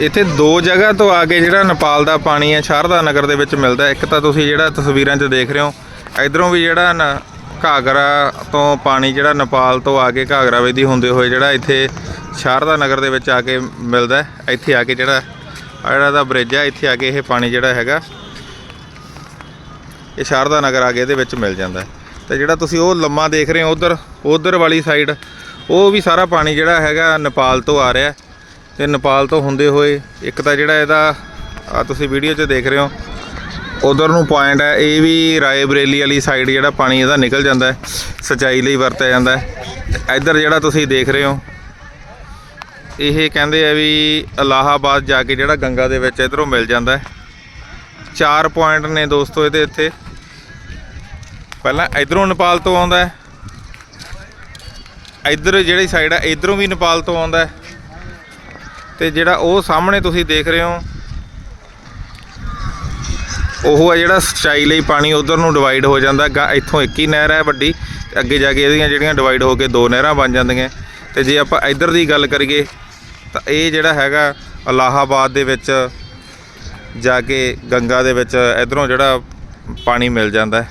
ਇੱਥੇ ਦੋ ਜਗ੍ਹਾ ਤੋਂ ਆ ਕੇ ਜਿਹੜਾ ਨੇਪਾਲ ਦਾ ਪਾਣੀ ਹੈ, ਸ਼ਾਰਦਾ ਨਗਰ ਦੇ ਵਿੱਚ ਮਿਲਦਾ ਇੱਕ ਤਾਂ ਤੁਸੀਂ ਜਿਹੜਾ ਤਸਵੀਰਾਂ 'ਚ ਦੇਖ ਰਹੇ ਹੋ, ਇਧਰੋਂ ਵੀ ਜਿਹੜਾ ਨਾ ਘਾਗਰਾ ਤੋਂ ਪਾਣੀ ਜਿਹੜਾ ਨੇਪਾਲ ਤੋਂ ਆ ਕੇ ਘਾਗਰਾ ਵੇਦੀ ਹੁੰਦੇ ਹੋਏ ਜਿਹੜਾ ਇੱਥੇ ਸ਼ਾਰਦਾ ਨਗਰ ਦੇ ਵਿੱਚ ਆ ਕੇ ਮਿਲਦਾ ਇੱਥੇ ਆ ਕੇ ਜਿਹੜਾ, ਆਹ ਜਿਹੜਾ ਦਾ ਬ੍ਰਿਜ ਹੈ, ਇੱਥੇ ਆ ਕੇ ਇਹ ਪਾਣੀ ਜਿਹੜਾ ਹੈਗਾ, ਇਹ ਸ਼ਾਰਦਾ ਨਗਰ ਆ ਕੇ ਇਹਦੇ ਵਿੱਚ ਮਿਲ ਜਾਂਦਾ ਹੈ। ਤੇ ਜਿਹੜਾ ਤੁਸੀਂ ਉਹ ਲੰਮਾ ਦੇਖ ਰਹੇ ਹੋ, ਉਧਰ ਉਧਰ ਵਾਲੀ ਸਾਈਡ, ਉਹ ਵੀ ਸਾਰਾ ਪਾਣੀ ਜਿਹੜਾ ਹੈਗਾ ਨੇਪਾਲ ਤੋਂ ਆ ਰਿਹਾ ਤੇ ਨੇਪਾਲ ਤੋਂ ਹੁੰਦੇ ਹੋਏ ਇੱਕ ਤਾਂ ਜਿਹੜਾ ਇਹਦਾ ਆ ਤੁਸੀਂ ਵੀਡੀਓ 'ਚ ਦੇਖ ਰਹੇ ਹੋ, ਉਧਰ ਨੂੰ ਪੁਆਇੰਟ ਹੈ, ਇਹ ਵੀ ਰਾਏਬਰੇਲੀ ਵਾਲੀ ਸਾਈਡ ਜਿਹੜਾ ਪਾਣੀ ਇਹਦਾ ਨਿਕਲ ਜਾਂਦਾ ਹੈ, ਸਿੰਚਾਈ ਲਈ ਵਰਤਿਆ ਜਾਂਦਾ ਹੈ। ਇੱਧਰ ਜਿਹੜਾ ਤੁਸੀਂ ਦੇਖ ਰਹੇ ਹੋ, ਇਹ ਕਹਿੰਦੇ ਆ ਵੀ ਇਲਾਹਾਬਾਦ ਜਾ ਕੇ ਜਿਹੜਾ ਗੰਗਾ ਦੇ ਵਿੱਚ ਇਧਰੋਂ ਮਿਲ ਜਾਂਦਾ ਹੈ। ਚਾਰ ਪੁਆਇੰਟ ਨੇ ਦੋਸਤੋ ਇਹਦੇ ਇੱਥੇ। ਪਹਿਲਾਂ ਇਧਰੋਂ ਨੇਪਾਲ ਤੋਂ ਆਉਂਦਾ ਹੈ। ਇਧਰ ਜਿਹੜੀ ਸਾਈਡ ਹੈ, ਇਧਰੋਂ ਵੀ ਨੇਪਾਲ ਤੋਂ ਆਉਂਦਾ ਹੈ। ਤੇ ਜਿਹੜਾ ਉਹ ਸਾਹਮਣੇ ਤੁਸੀਂ ਦੇਖ ਰਹੇ ਹੋ, ਉਹ ਹੈ ਜਿਹੜਾ ਸਿੰਚਾਈ ਲਈ ਪਾਣੀ ਉਧਰ ਨੂੰ ਡਿਵਾਈਡ ਹੋ ਜਾਂਦਾ, ਗਾ ਇੱਥੋਂ ਇੱਕ ਹੀ ਨਹਿਰ ਹੈ ਵੱਡੀ, ਤੇ ਅੱਗੇ ਜਾ ਕੇ ਇਹਦੀਆਂ ਜਿਹੜੀਆਂ ਡਿਵਾਈਡ ਹੋ ਕੇ ਦੋ ਨਹਿਰਾਂ ਬਣ ਜਾਂਦੀਆਂ। ਤੇ ਜੇ ਆਪਾਂ ਇੱਧਰ ਦੀ ਗੱਲ ਕਰੀਏ, ਤਾਂ ਇਹ ਜਿਹੜਾ ਹੈਗਾ ਇਲਾਹਾਬਾਦ ਦੇ ਵਿੱਚ ਜਾ ਕੇ ਗੰਗਾ ਦੇ ਵਿੱਚ ਇਧਰੋਂ ਜਿਹੜਾ ਪਾਣੀ ਮਿਲ ਜਾਂਦਾ ਹੈ।